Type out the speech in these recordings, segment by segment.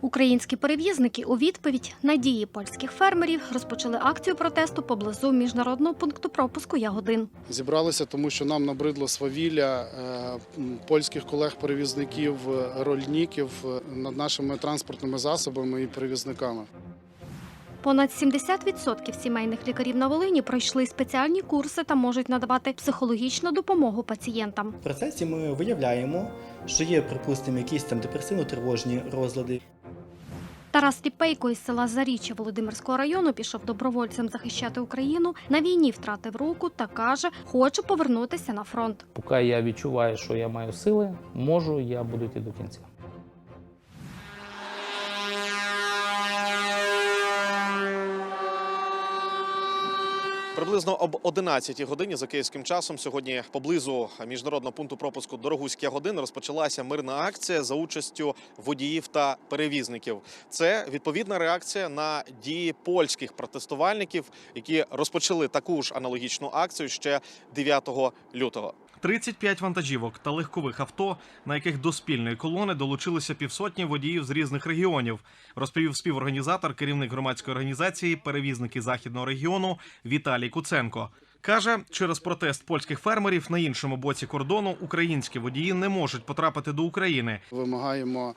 Українські перевізники у відповідь на дії польських фермерів розпочали акцію протесту поблизу міжнародного пункту пропуску Ягодин. Зібралися, тому що нам набридло свавілля е, польських колег-перевізників рольніків е, над нашими транспортними засобами і перевізниками. Понад 70% сімейних лікарів на Волині пройшли спеціальні курси та можуть надавати психологічну допомогу пацієнтам. В процесі ми виявляємо, що є, припустимо, якісь там депресивно-тривожні розлади. Тарас Ліпейко із села Заріччя Володимирського району пішов добровольцем захищати Україну. На війні втратив руку та каже, хоче повернутися на фронт. Поки я відчуваю, що я маю сили, можу, я буду йти до кінця. Приблизно об 11 годині за київським часом сьогодні поблизу міжнародного пункту пропуску Дорогуський годин розпочалася мирна акція за участю водіїв та перевізників. Це відповідна реакція на дії польських протестувальників, які розпочали таку ж аналогічну акцію ще 9 лютого. 35 вантажівок та легкових авто, на яких до спільної колони долучилися півсотні водіїв з різних регіонів, розповів співорганізатор, керівник громадської організації Перевізники західного регіону Віталій Куценко. Каже, через протест польських фермерів на іншому боці кордону українські водії не можуть потрапити до України. Вимагаємо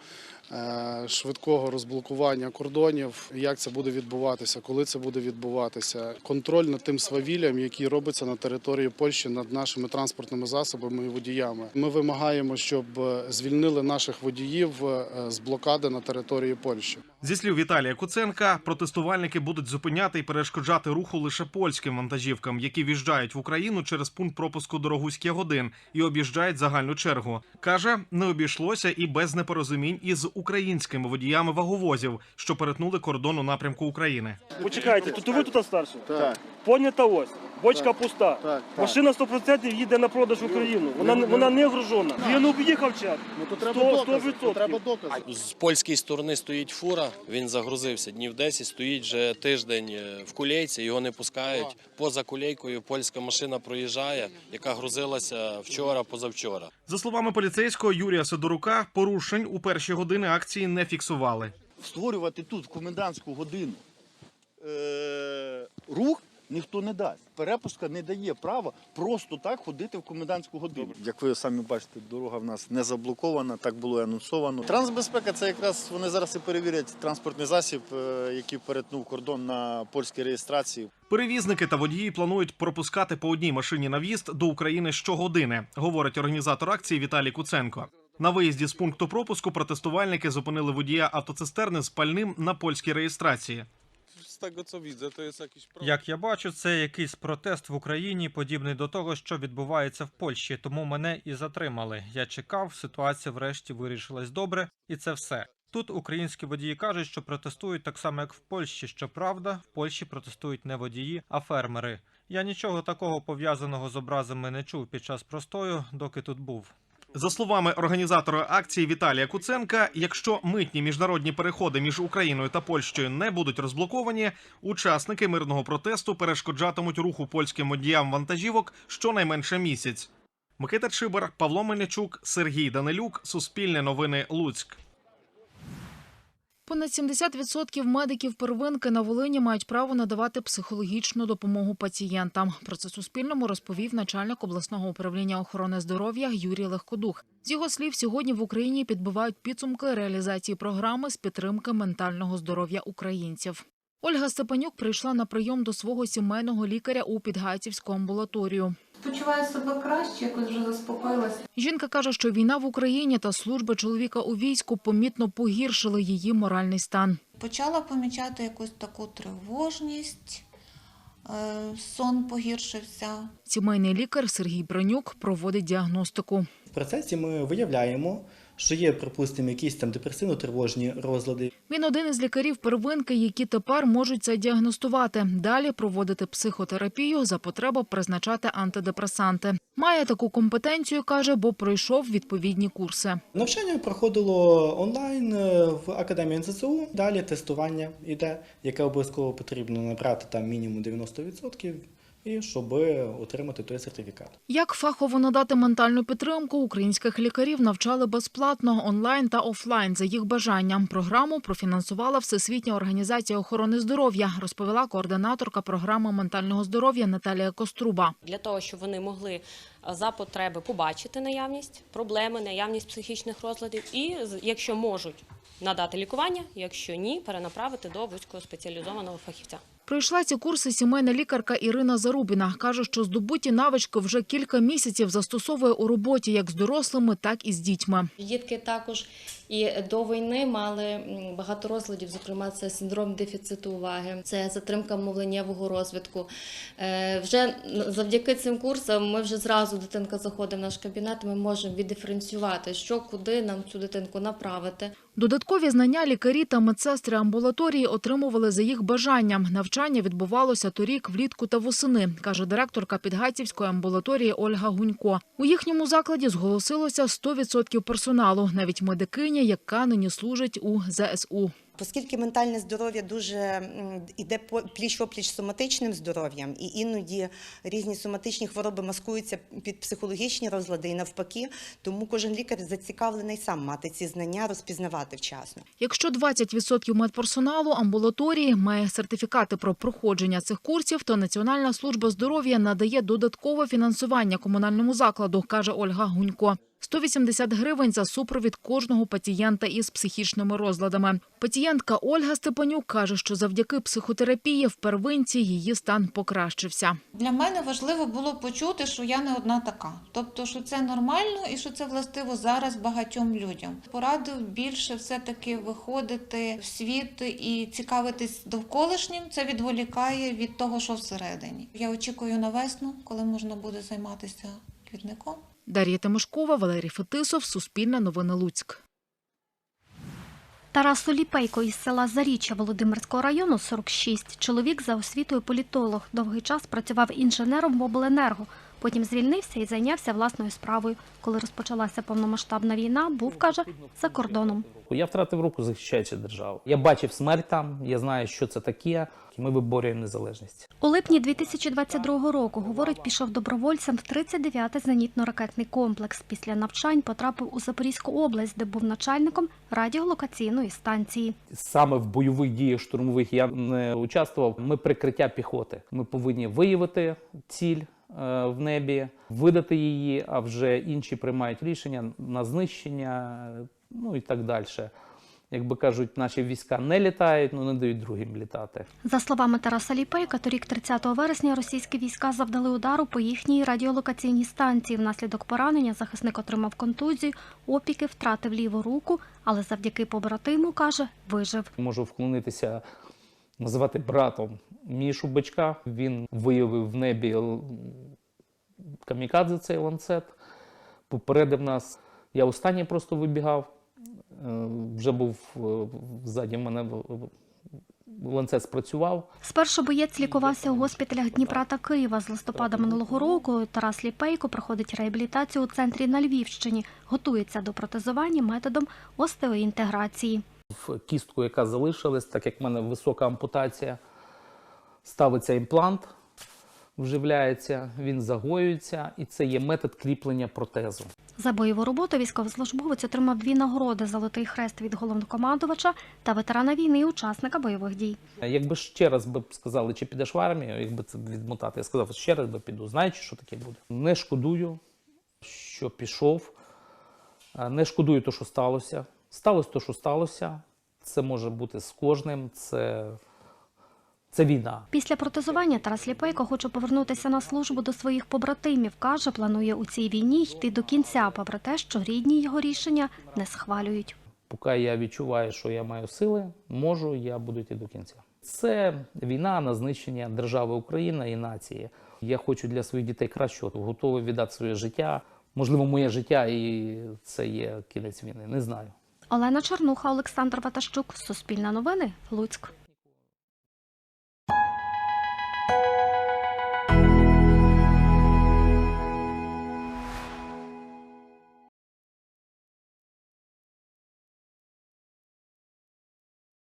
е, швидкого розблокування кордонів. Як це буде відбуватися, коли це буде відбуватися? Контроль над тим свавіллям, який робиться на території Польщі над нашими транспортними засобами і водіями. Ми вимагаємо, щоб е, звільнили наших водіїв е, з блокади на території Польщі. Зі слів Віталія Куценка, протестувальники будуть зупиняти і перешкоджати руху лише польським вантажівкам, які в'їжджають в Україну через пункт пропуску Дорогуський годин і об'їжджають загальну чергу. каже, не обійшлося і без непорозумінь із українськими водіями ваговозів, що перетнули кордон у напрямку України. Почекайте, тут ви тут старший? Так. Понята ось. Бочка пуста. Так, Машина 100% їде на продаж в Україну. Вона, вона не гружена. Він об'їхав чат. Ну то треба треба докази, докази. то Треба треба докази. З польської сторони стоїть фура, він загрузився днів 10, стоїть вже тиждень е, в кулейці, його не пускають. Поза кулейкою польська машина проїжджає, яка грузилася вчора, позавчора. За словами поліцейського Юрія Сидорука, порушень у перші години акції не фіксували. створювати тут в комендантську годину е- рух ніхто не дасть. Перепустка не дає права просто так ходити в комендантську годину. Як ви самі бачите, дорога в нас не заблокована, так було і анонсовано. Трансбезпека це якраз вони зараз і перевірять транспортний засіб, е, який перетнув кордон на польській реєстрації. Перевізники та водії планують пропускати по одній машині на в'їзд до України щогодини, говорить організатор акції Віталій Куценко. На виїзді з пункту пропуску протестувальники зупинили водія автоцистерни з пальним на польській реєстрації. Z tego co widzę, to jest jakiś. Як я бачу, це якийсь протест в Україні, подібний до того, що відбувається в Польщі, тому мене і затримали. Я чекав, ситуація врешті вирішилась добре, і це все. Тут українські водії кажуть, що протестують так само, як в Польщі. Щоправда, в Польщі протестують не водії, а фермери. Я нічого такого пов'язаного з образами не чув під час простою, доки тут був. За словами організатора акції Віталія Куценка, якщо митні міжнародні переходи між Україною та Польщею не будуть розблоковані, учасники мирного протесту перешкоджатимуть руху польським водіям вантажівок щонайменше місяць. Микита Чибар, Павло Мельничук, Сергій Данилюк, Суспільне новини Луцьк. Понад 70% медиків первинки на Волині мають право надавати психологічну допомогу пацієнтам. Про це Суспільному розповів начальник обласного управління охорони здоров'я Юрій Легкодух. З його слів, сьогодні в Україні підбивають підсумки реалізації програми з підтримки ментального здоров'я українців. Ольга Степанюк прийшла на прийом до свого сімейного лікаря у Підгайцівську амбулаторію. Почуваю себе краще, якось вже заспокоїлася. Жінка каже, що війна в Україні та служба чоловіка у війську помітно погіршили її моральний стан. Почала помічати якусь таку тривожність, е, сон погіршився. Сімейний лікар Сергій Бронюк проводить діагностику. В процесі ми виявляємо, що є, припустимо, якісь там депресивно-тривожні розлади. Він один із лікарів первинки, які тепер можуть це діагностувати. Далі проводити психотерапію за потреби призначати антидепресанти. Має таку компетенцію, каже, бо пройшов відповідні курси. Навчання проходило онлайн е, в академії НСЦУ. Далі тестування іде, яке обов'язково потрібно набрати там мінімум 90%, і щоб отримати той сертифікат. Як фахово надати ментальну підтримку, українських лікарів навчали безплатно онлайн та офлайн за їх бажанням. Програму профінансувала Всесвітня організація охорони здоров'я, розповіла координаторка програми ментального здоров'я Наталія Коструба. для того, щоб вони могли е, за потреби побачити наявність проблеми, наявність психічних розладів, і з- якщо можуть надати лікування, якщо ні, перенаправити до вузькоспеціалізованого фахівця. Пройшла ці курси сімейна лікарка Ірина Зарубіна. Каже, що здобуті навички вже кілька місяців застосовує у роботі як з дорослими, так і з дітьми. Дітки також і до війни мали багато розладів, зокрема, це синдром дефіциту уваги, це затримка мовленнєвого розвитку. Е, Вже завдяки цим курсам ми вже зразу дитинка заходить в наш кабінет. Ми можемо віддиференціювати, що куди нам цю дитинку направити. Додаткові знання лікарі та медсестри амбулаторії отримували за їх бажанням. Навчання відбувалося торік влітку та восени, каже директорка Підгайцівської амбулаторії Ольга Гунько. У їхньому закладі зголосилося 100% персоналу, навіть медикиня, яка нині служить у ЗСУ. Оскільки ментальне здоров'я дуже по- пліч-опліч з соматичним здоров'ям, і іноді різні соматичні хвороби маскуються під психологічні розлади і навпаки, тому кожен лікар зацікавлений сам мати ці знання, розпізнавати вчасно. Якщо 20% медперсоналу амбулаторії має сертифікати про проходження цих курсів, то Національна служба здоров'я надає додаткове фінансування комунальному закладу, каже Ольга Гунько. 180 гривень за супровід кожного пацієнта із психічними розладами. Пацієнтка Ольга Степанюк каже, що завдяки психотерапії в первинці її стан покращився. Для мене важливо було почути, що я не одна така. Тобто, що це нормально і що це властиво зараз багатьом людям. Порадив більше все-таки виходити в світ і цікавитись довколишнім. Це відволікає від того, що всередині. Я очікую на весну, коли можна буде займатися квітником. Дар'я Тимошкова, Валерій Фетисов, Суспільне новини Луцьк. Тарасу Ліпейко із села Заріччя Володимирського району 46. Чоловік за освітою політолог. Довгий час працював інженером в обленерго. Потім звільнився і зайнявся власною справою. Коли розпочалася повномасштабна війна, був, каже, за кордоном. Я втратив руку, захищаючи державу. Я бачив смерть там, я знаю, що це таке. Ми виборюємо незалежність. У липні 2022 року, говорить, пішов добровольцем в 39-й зенітно-ракетний комплекс. Після навчань потрапив у Запорізьку область, де був начальником радіолокаційної станції. Саме в бойових діях штурмових я не участвував. Ми прикриття піхоти. Ми повинні виявити ціль в небі, видати її, а вже інші приймають рішення на знищення, е, ну і так далі. Якби кажуть, наші війська не літають, ну не дають другим літати. За словами Тараса Ліпейка, торік 30 вересня російські війська завдали удару по їхній радіолокаційній станції. Внаслідок поранення захисник отримав контузію, опіки, втратив ліву руку, але завдяки побратиму, каже, вижив. Можу вклонитися, називати братом Мішу Бичка. Він виявив в небі камікадзе цей ланцет, попередив нас. Я останній просто вибігав. Е, Вже був е, ззаді мене в- в- ланцет спрацював. Спершу боєць лікувався у госпіталях Дніпра та Києва. З листопада минулого року Тарас Ліпейко проходить реабілітацію у центрі на Львівщині. Готується до протезування методом остеоінтеграції. В кістку, яка залишилась, так як в мене висока ампутація, ставиться імплант, вживляється, він загоюється, і це є метод кріплення протезу. За бойову роботу військовослужбовець отримав дві нагороди: Золотий хрест від головнокомандувача та ветерана війни і учасника бойових дій. Якби ще раз би сказали, чи підеш в армію, якби це відмотати, я сказав, ще раз би піду. Знаючи, що таке буде. Не шкодую, що пішов. Не шкодую те, що сталося. Сталося те, що сталося. Це може бути з кожним. Це, це війна. Після протезування Тарас Ліпейко хоче повернутися на службу до своїх побратимів. Каже, планує у цій війні йти до кінця, попри те, що рідні його рішення не схвалюють. Поки я відчуваю, що я маю сили, можу, я буду йти до кінця. Це війна на знищення держави Україна і нації. Я хочу для своїх дітей кращого, готовий віддати своє життя. Можливо, моє життя і це є кінець війни. Не знаю. Олена Чернуха, Олександр Ватащук, Суспільне новини, Луцьк.